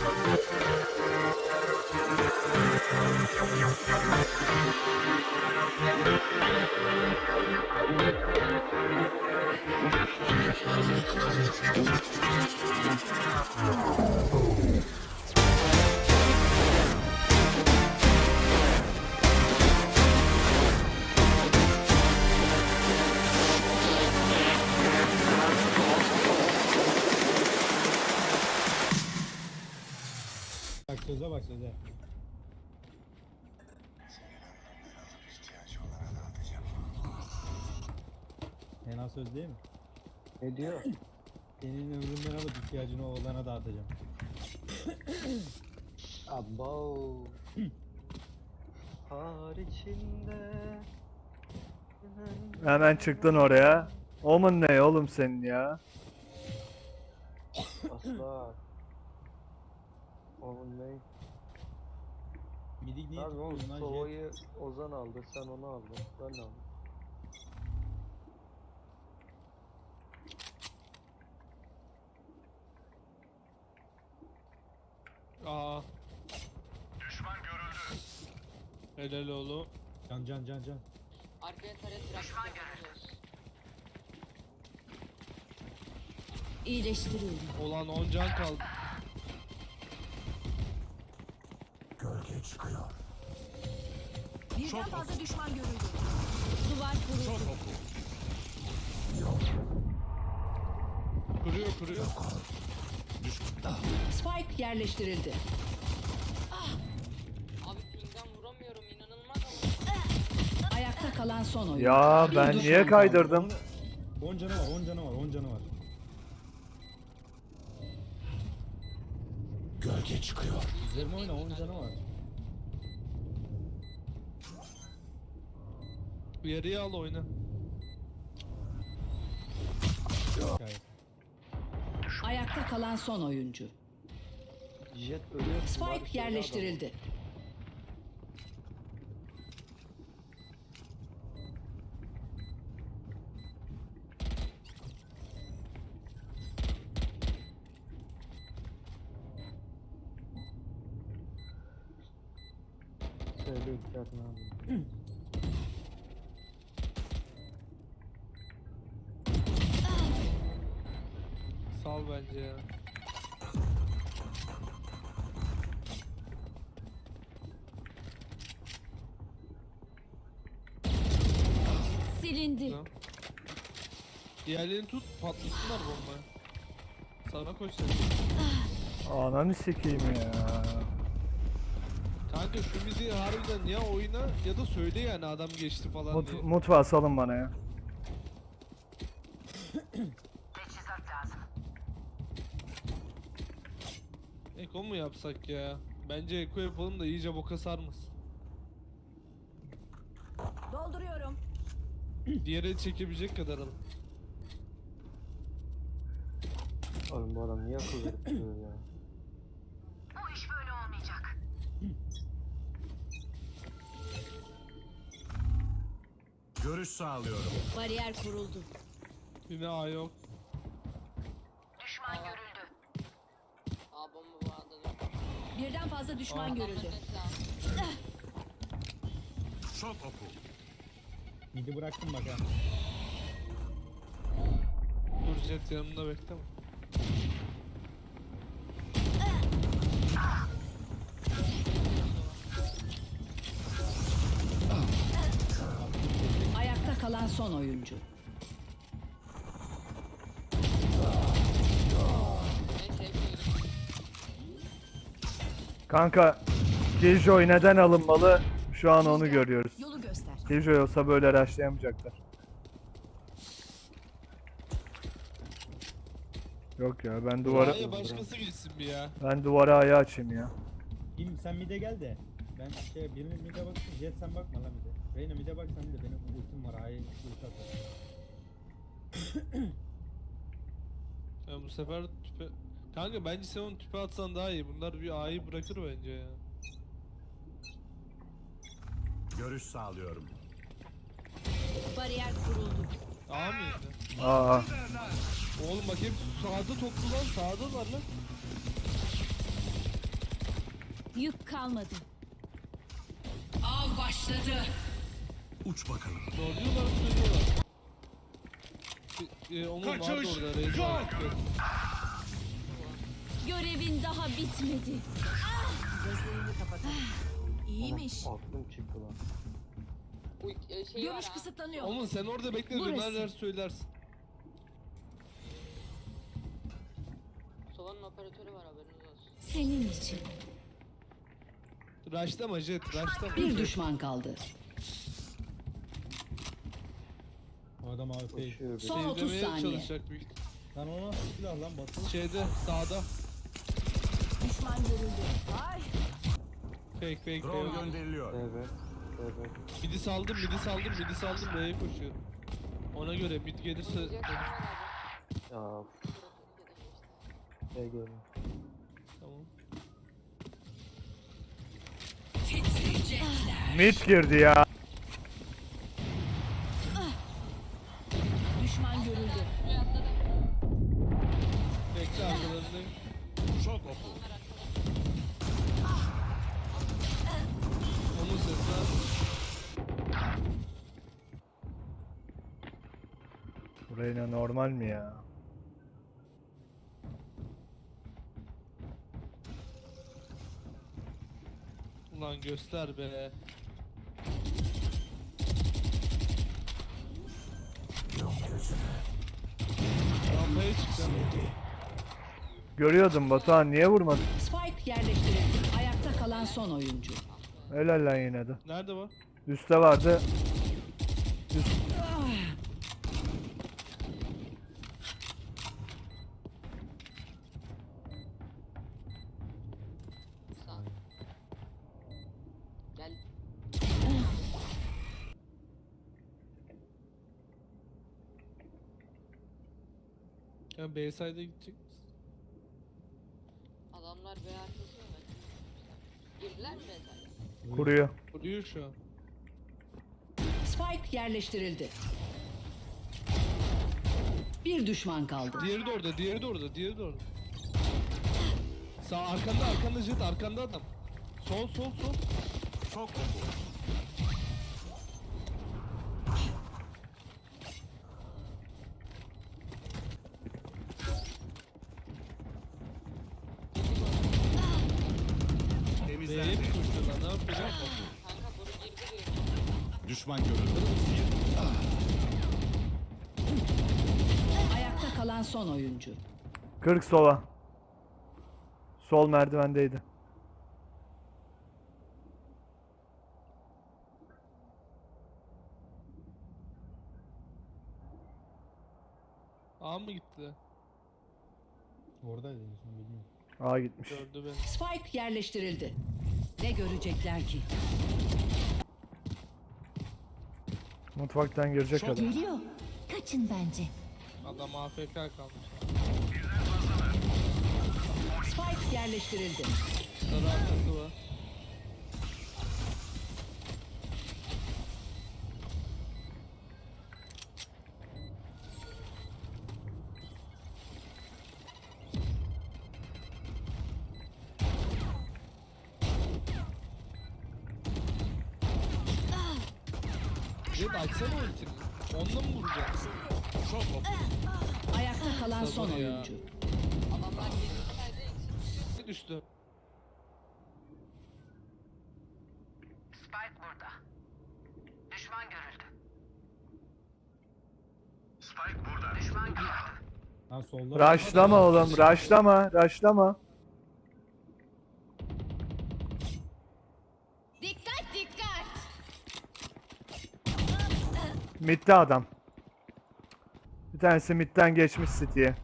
Bak Ne diyor? Senin ömründen alıp ihtiyacını oğlana dağıtacağım. Abo. Har içinde. Hemen çıktın oraya. Omun ne oğlum senin ya? Asla. Oğlum ne? Midik niye Abi oğlum tutuyorsun lan jet? Sova'yı Ozan aldı, sen onu aldın. Ben de aldım. Aa. Düşman görüldü. Helal oğlum. Can can can can. Arkaya taret bıraktım. İyileştiriyorum. Olan 10 can kaldı. Birden fazla düşman görüldü. Duvar kuruldu. Kuruyor kuruyor. Spike yerleştirildi. Abi pingden vuramıyorum inanılmaz ama. Ayakta kalan son oyun. Ya Bir ben düşman niye kaydırdım? 10 canı var 10 canı var 10 canı var. Gölge çıkıyor. Üzerime oyna 10 canı var. Yarıya al oyna. Hikaye. Ayakta kalan son oyuncu. Jet ölüyor. Spike üstünde yerleştirildi. adam. Söyle ihtiyacını aldım. Sal bence ya. Silindi. Tamam. Diğerlerini tut patlasınlar bombayı. Sana koş sen. Ananı sikeyim ya. Kanka şu müziği harbiden ya oyna ya da söyle yani adam geçti falan Mut, diye. mutfağı salın bana ya. Eko mu yapsak ya? Bence Eko yapalım da iyice boka sarmasın. Dolduruyorum. Diğeri çekebilecek kadar alın. Oğlum bu adam niye akıl verip duruyor ya? Görüş sağlıyorum. Bariyer kuruldu. Yine A yok. Aa bomba bu arada. dur. Birden fazla düşman görüldü. Şok oku. Midi bıraktım bak ha. Dur jet yanımda bekleme. Ayakta kalan son oyuncu. Kanka Killjoy neden alınmalı? Şu an onu görüyoruz. Yolu göster. Killjoy olsa böyle rushlayamayacaklar. Yok ya ben duvara A'ya başkası geçsin bir ya. ben duvara ayağı açayım ya. İlm sen mide gel de. Ben şey biriniz mide baksın. Jet sen bakma lan mide. Reyna mide bak sen de benim ultim var. A'ya ulti atar. Ya bu sefer tüpe... Kanka bence sen onu tüpe atsan daha iyi. Bunlar bir A'yı bırakır bence ya. Görüş sağlıyorum. Bariyer kuruldu. A mıydı? Aa Oğlum bak hep sağda toplu lan sağdalar lan. Yük kalmadı. Av başladı. Uç bakalım. Zorluyorlar söylüyorlar. E, e, onun vardı orada Reza. Görevin daha bitmedi. Gözlerini kapatalım. İyiymiş. Aklım çıktı lan. E, şey var Görüş ha. kısıtlanıyor. Oğlum sen orada bekle Burası. dönerler söylersin. Sovanın operatörü var haberiniz olsun. Senin için. Raşlama jet, raşlama. Bir düşman kaldı. O adam AWP. Koşuyor bir. Son 30 Sevdirmeye saniye. çalışacak büyük. Lan o nasıl silah lan Batu? Şeyde sağda. Düşman görüldü. Ay. Fake fake Drone fake. gönderiliyor. Evet. Evet. Midi saldım, midi saldım, midi saldım. B'ye koşuyor. Ona göre mid gelirse... Ya şey görüyorum. Tamam. Mid girdi ya. Buraya normal mi ya? Ulan göster be. Rampaya çıkacağım. Görüyordum Batuhan niye vurmadın? Spike yerleştirildi. Ayakta kalan son oyuncu. Helal lan yine de. Nerede var? Üste vardı. Sağ. Gel. Ya B-side'e gidecek misin? Adamlar B arkası mı? Girdiler mi B'den? Kuruyor. Vuruyor şu an. Spike yerleştirildi. Bir düşman kaldı. Diğeri de orada, diğeri de orada, diğeri de orada. Sağ arkanda, arkanda jet, arkanda adam. Sol, sol, sol. Şok oku. B'ye mi Temizlendi. Ne yapacak? Kanka boru girdi. Düşman görüldü. Ayakta kalan son oyuncu. 40 sola. Sol merdivendeydi. A mı gitti? Oradaydı en son bilmiyorum. A gitmiş. Gördü beni. Spike yerleştirildi. Ne görecekler ki? Mutfaktan girecek adam. Geliyor. Kaçın bence. Adam AFK kalmış. Spike yerleştirildi. Sarı arkası var. Jet açsana ultini. Onunla mı vuracaksın? Şok oku. Ayakta kalan son Sabır ya. oyuncu. Adamlar girdi eksik. Ne düştü? Spike burada. Düşman görüldü. Spike burada. Düşman görüldü. Ha solda. Raşlama oğlum, raşlama, raşlama. Dikkat dikkat. Mid'de adam. Bir tanesi mid'den geçmiş City'ye.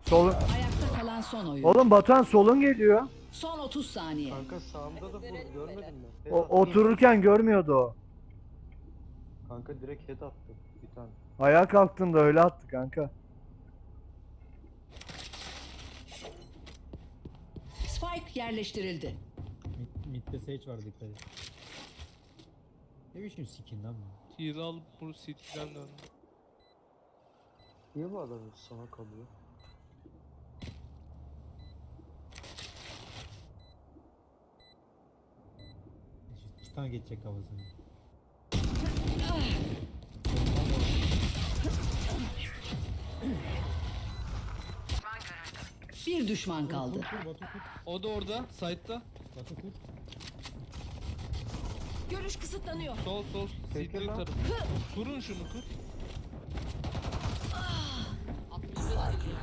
Solun. Ayakta kalan son oyuncu. Oğlum Batuhan solun geliyor. Son 30 saniye. Kanka sağımda da vurdu görmedin mi? Head O, attı. otururken görmüyordu o. Kanka direkt head attı bir tane. Ayağa kalktığında öyle attı kanka. Spike yerleştirildi. Mid, midde Sage var dikkat et. Ne biçim skin lan bu? Heal alıp bu City'den döndü. Niye bu adam sana kalıyor? Stun geçecek kafasına. Bir düşman kaldı. Kur kur Batu kur. O da orada, side'da. Batu kur. Görüş kısıtlanıyor. Sol sol, Peki lan. tarafı. Kurun şunu kur. 65 geliyor.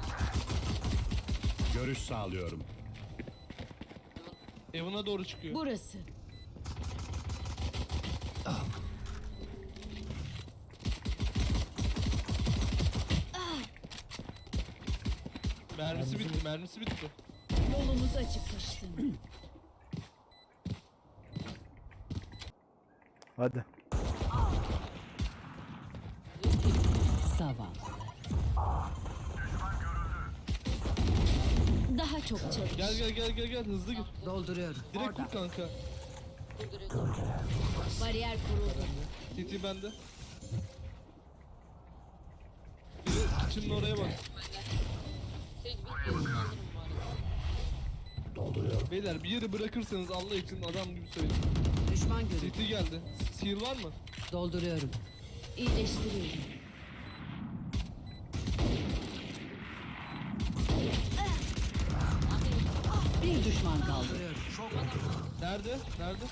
Görüş sağlıyorum. Evan'a doğru çıkıyor. Burası. Mermisi bitti, mermisi bitti. Yolumuz açıklaştı. Hadi. Zavallı. Daha çok çalış. Gel gel gel gel gel hızlı gir. Dolduruyorum. Direkt kur kanka. Bariyer kuruldu. CT bende. Biri kitchen'ın oraya bak. Sage bir kez kaldırın bu arada. Beyler bir yeri bırakırsanız Allah için adam gibi söyleyin. Düşman görüldü. CT geldi. Seal var mı? Dolduruyorum. İyileştiriyorum. Bir düşman kaldı. Nerede? Nerede?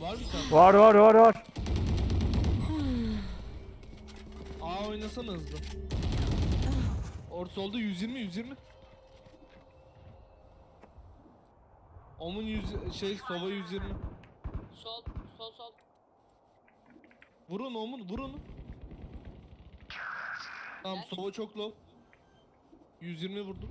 Var mı sen? Var var var var. A oynasana hızlı. Or solda 120 120. Omun 100 şey sova 120. Sol, sol, sol. Vurun Omun vur onu. Tamam sova çok low. 120 vurdum.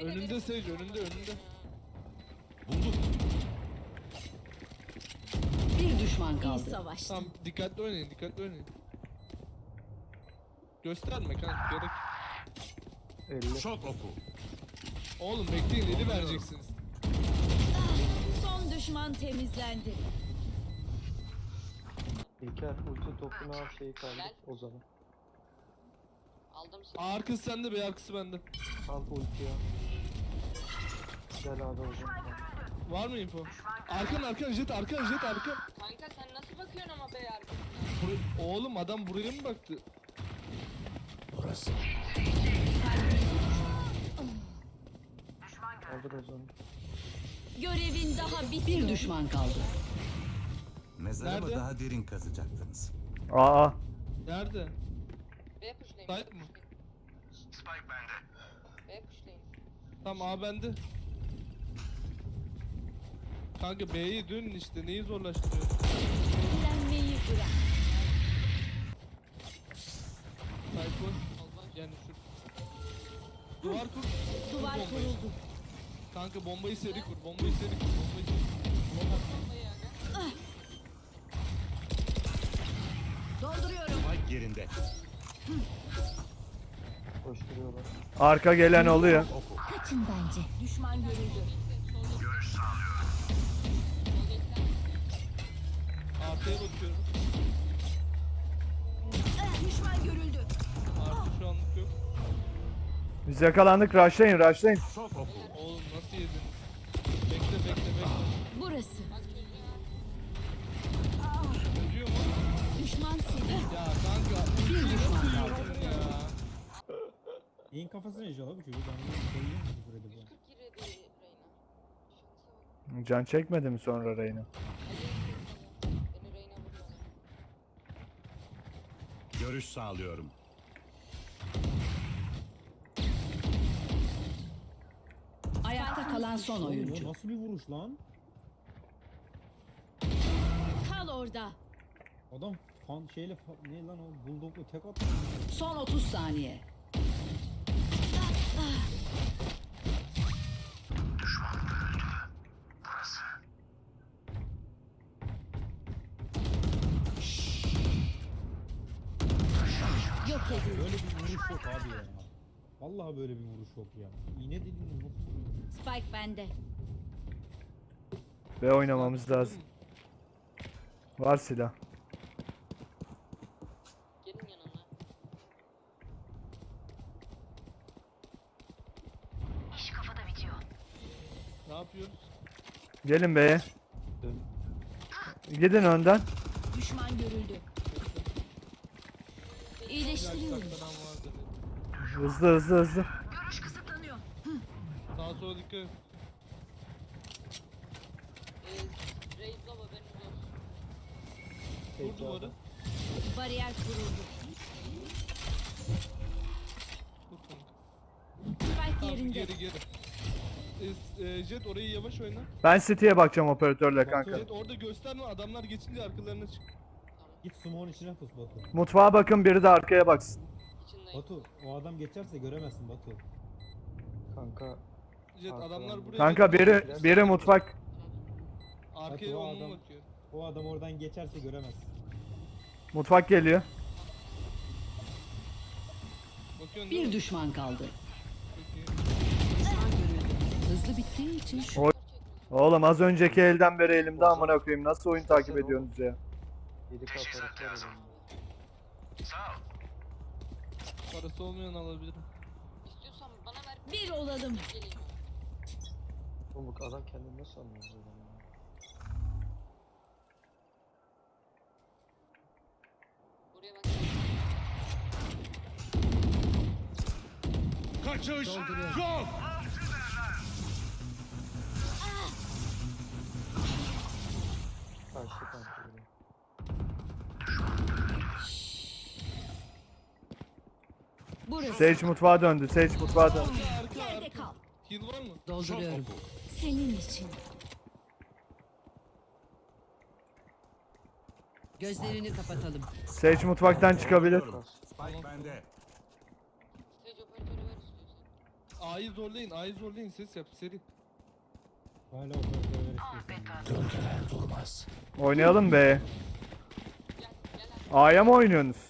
Yemin Önünde. Sage önünde önünde. Bulduk. Bir düşman kaldı. Tamam dikkatli oynayın dikkatli oynayın. Gösterme kanka gerek. 50. Şok oku. Oğlum bekleyin eli vereceksiniz. Son düşman temizlendi. İlker ulti topunu al şeyi kaldı Gel. o zaman. Aldım seni. A arkası sende B arkası bende. Al ulti ya. Gel abi o zaman. Var mı info? Arkan arkan jet arkan jet arkan. Kanka sen nasıl bakıyorsun ama be arkasına? Bur- Oğlum adam buraya mı baktı? Aldır o zaman. Görevin daha bir Bir düşman kaldı. Mezarımı Nerede? daha derin kazacaktınız. Aa. Nerede? B pushlayın. Sait mi? Spike bende. B pushlayın. Tamam A bende. Kanka B'ye dönün işte neyi zorlaştırıyor? Direnmeyi bırak. Sayfa yani şu Duvar kur. Duvar bombayı. kuruldu. Kanka bombayı seri kur. Bombayı seri kur. Bombayı seri kur. Bombayı aga. Dolduruyorum. Spike yerinde. Koşturuyorlar. Arka gelen oluyor. Kaçın bence. Düşman görüldü. Arkaya bakıyorum. Düşman görüldü. Artı şu anlık yok. Biz yakalandık. Rushlayın rushlayın. Oğlum nasıl yedin? Bekle bekle bekle. Burası. Ödüyor mu? Düşman seni. Ya kanka. Bir düşman kaldı. Ya. Neyin kafasına yaşıyor la bu çocuk? Ben bunu koyayım mı bu sürede bu? 40 girdi Reyna. Şansa bak. Can çekmedi mi sonra Reyna? Beni Reyna vuruyor. Görüş sağlıyorum. Ayakta kalan son oyuncu. nasıl bir vuruş lan? Kal orada. Adam fan şeyle fa- ne lan o bulldogla tek attı. Son 30 saniye. Yok edildi. Böyle bir vuruş yok abi ya. Vallahi böyle bir vuruş yok ya. İğne deliğini nasıl vuruyor? Spike bende. Ve oynamamız lazım. Var silah. Gelin yanına. İş kafada bitiyor. Ne yapıyoruz? Gelin B'ye. Dön. Gidin önden. Düşman görüldü. İyileştiriyorum. Hızlı hızlı hızlı. Görüş kısıtlanıyor. Sağa sola dikkat et. Ee, Reis baba benim. Vur duvarı. abi. Bariyer kuruldu. Vur kanka. Spike Tamam yerinde. geri geri. E, e, Jet orayı yavaş oyna. Ben City'ye bakacağım operatörle kanka. Jet orada gösterme adamlar geçince arkalarına çık. Git smoke'un içine pus Batu. Mutfağa bakın biri de arkaya baksın. İçindeyim. Batu o adam geçerse göremezsin Batu. Kanka Jet adamlar buraya Kanka biri biri mutfak. arkaya Batu, o onun adam- bakıyor. O adam oradan geçerse göremezsin. Mutfak geliyor. Bakıyorsun değil Bir mi? düşman kaldı. Hızlı bittiği için şu Oğlum az önceki elden beri elimde amına koyayım. Nasıl oyun takip ediyorsunuz ya? 7K parası var elimde. Parası olmayan alabilirim. İstiyorsan bana ver. bir olalım. Geleyim. Oğlum bu adam kendini nasıl anlıyor böyle ya? Buraya bak. Kaçış yok. Sage mutfağa döndü. Sage mutfağa döndü. Arka arka. kal? Heal var mı? Dolduruyorum. Senin için. Gözlerini kapatalım. Sage mutfaktan çıkabilir. Spike bende. Operatörü. A'yı zorlayın, A'yı zorlayın ses yap seri. Hala operatör ver istiyorsan. Oynayalım be. A'ya mı oynuyorsunuz?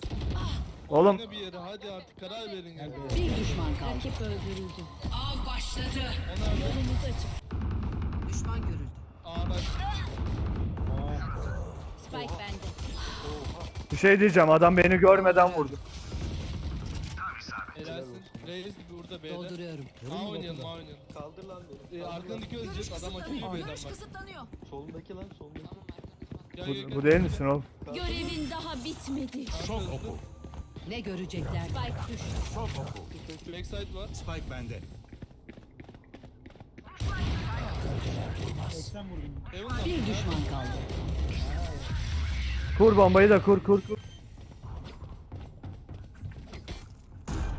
Oğlum Oyna bir yere hadi artık karar verin ya. Bir düşman kaldı. Rakip öldürüldü. Av başladı. Yolumuz açık. Düşman görüldü. Aa, Spike bende. bir şey diyeceğim. Adam beni görmeden vurdu. helalsin. Reis burada B'de. Dolduruyorum. A oynayalım, A oynayalım. Kaldır lan beni. Ee, arkandaki özcet adam açılıyor B'den bak. kısıtlanıyor. Solundaki lan solundaki. Gel, Bu, gel. bu değil misin oğlum? Görevin daha bitmedi. Çok oku. Ne görecekler? Spike düştü. Çok oku. Backside var. Spike bende. 80 vurdum. Heaven var. Bir düşman kaldı. Kur bombayı da kur kur kur.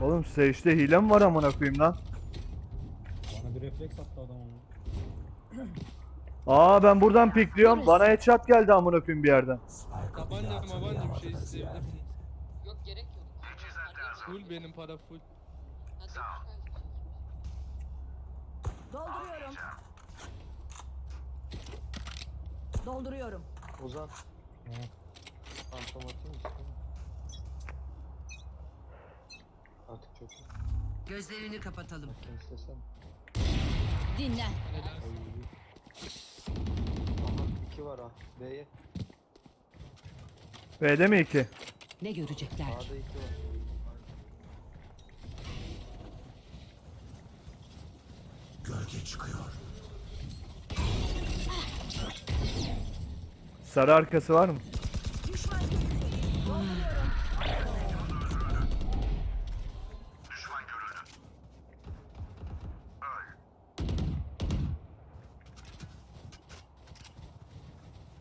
Oğlum Sage'de hile mi var amına koyayım lan? Bana bir refleks attı adam onu. Aa ben buradan pikliyorum. Bana headshot geldi amına koyayım bir yerden. Tabanca mabanca bir şey isteyebilirsiniz. Yok gerek yok. Kardeşim. Full benim para full. Hadi. Dolduruyorum. Dolduruyorum. Ozan. Ha. Fantom atayım? Artık çok iyi. Gözlerini kapatalım. Bakın istesem. Dinlen. Aha 2 var ha. B'ye. B'de mi iki? Ne görecekler ki? A'da 2 var. Gölge çıkıyor. Sarı arkası var mı?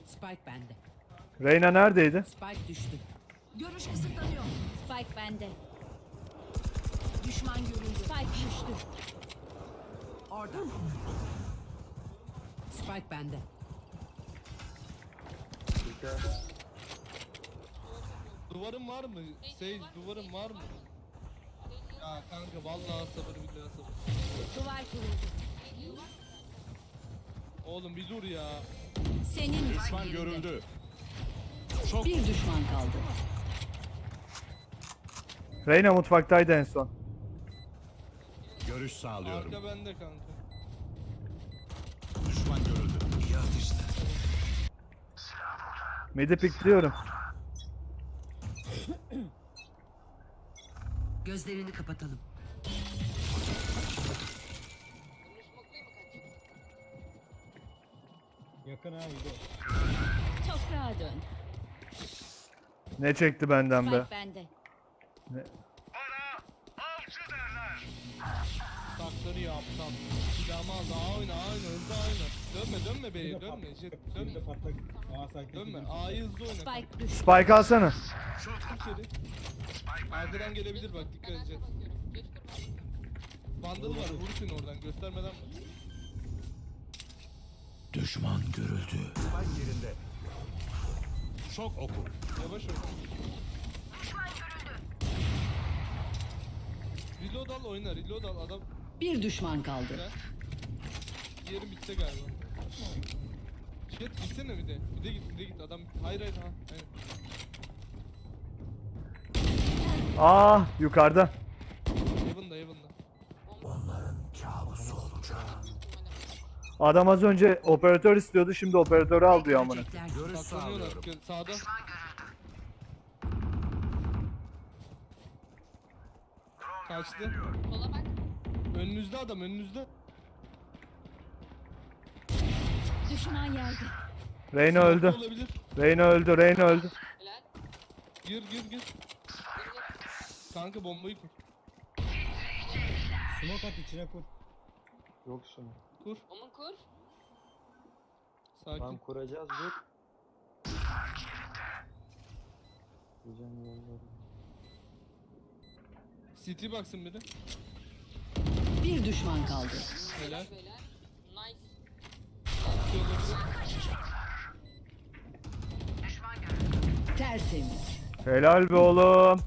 Spike bende. Reyna neredeydi? Spike düştü. Görüş kısıtlanıyor. Spike bende. Düşman görüldü. Spike düştü. Orada. Spike bende. Duvarın var mı? Sage duvarın var mı? Ya kanka vallahi sabır billahi sabır. Duvar kuruldu. Oğlum bir dur ya. Senin Düşman görüldü. Çok Bir düşman kaldı. Reyna mutfaktaydı en son. Görüş sağlıyorum. Arka bende kanka. Düşman görüldü. İyi atıştı. Midi pikliyorum. Gözlerini kapatalım. Yakın ha Vido. Toprağa dön. Ne çekti benden be? Spike bende. Sakları ya aptal. Silahımı aldı. Aa oyna hızlı aa oyna. Dönme dönme de dönme. Jet dönme. Dönme. A'yı hızlı oyna. Spike düş. Spike alsana. Arkadan gelebilir bak dikkat Ben. Geç kurma. Vandal var vursun oradan göstermeden vur. Düşman görüldü. Spike yerinde. Şok oku. Yavaş ol. Reload al oyna reload al adam Bir düşman kaldı. Diğeri bitti galiba. Jet gitsene bir de. Bir de git bir de git adam. Hayır hayır ha. Aynen. Aa yukarıda. Heaven'da Heaven'da. Onların kabusu olacak. Adam az önce operatör istiyordu şimdi operatörü al diyor amına. Görecekler Saklanıyorlar. Gö- Sağda. Kaçtı. Sola bak. Önünüzde adam önünüzde. Düşman yerde. Reyna öldü. Olabilir. Reyna öldü. Reyna öldü. Helal. Gir gir gir. Kanka bombayı kur. Smoke at içine kur. Yok şunu. Kur. Omun kur. Sakin. Tamam kuracağız dur. Diyeceğim yolları. City baksın biri. Bir düşman kaldı. Helal. Tertemiz. Helal be oğlum.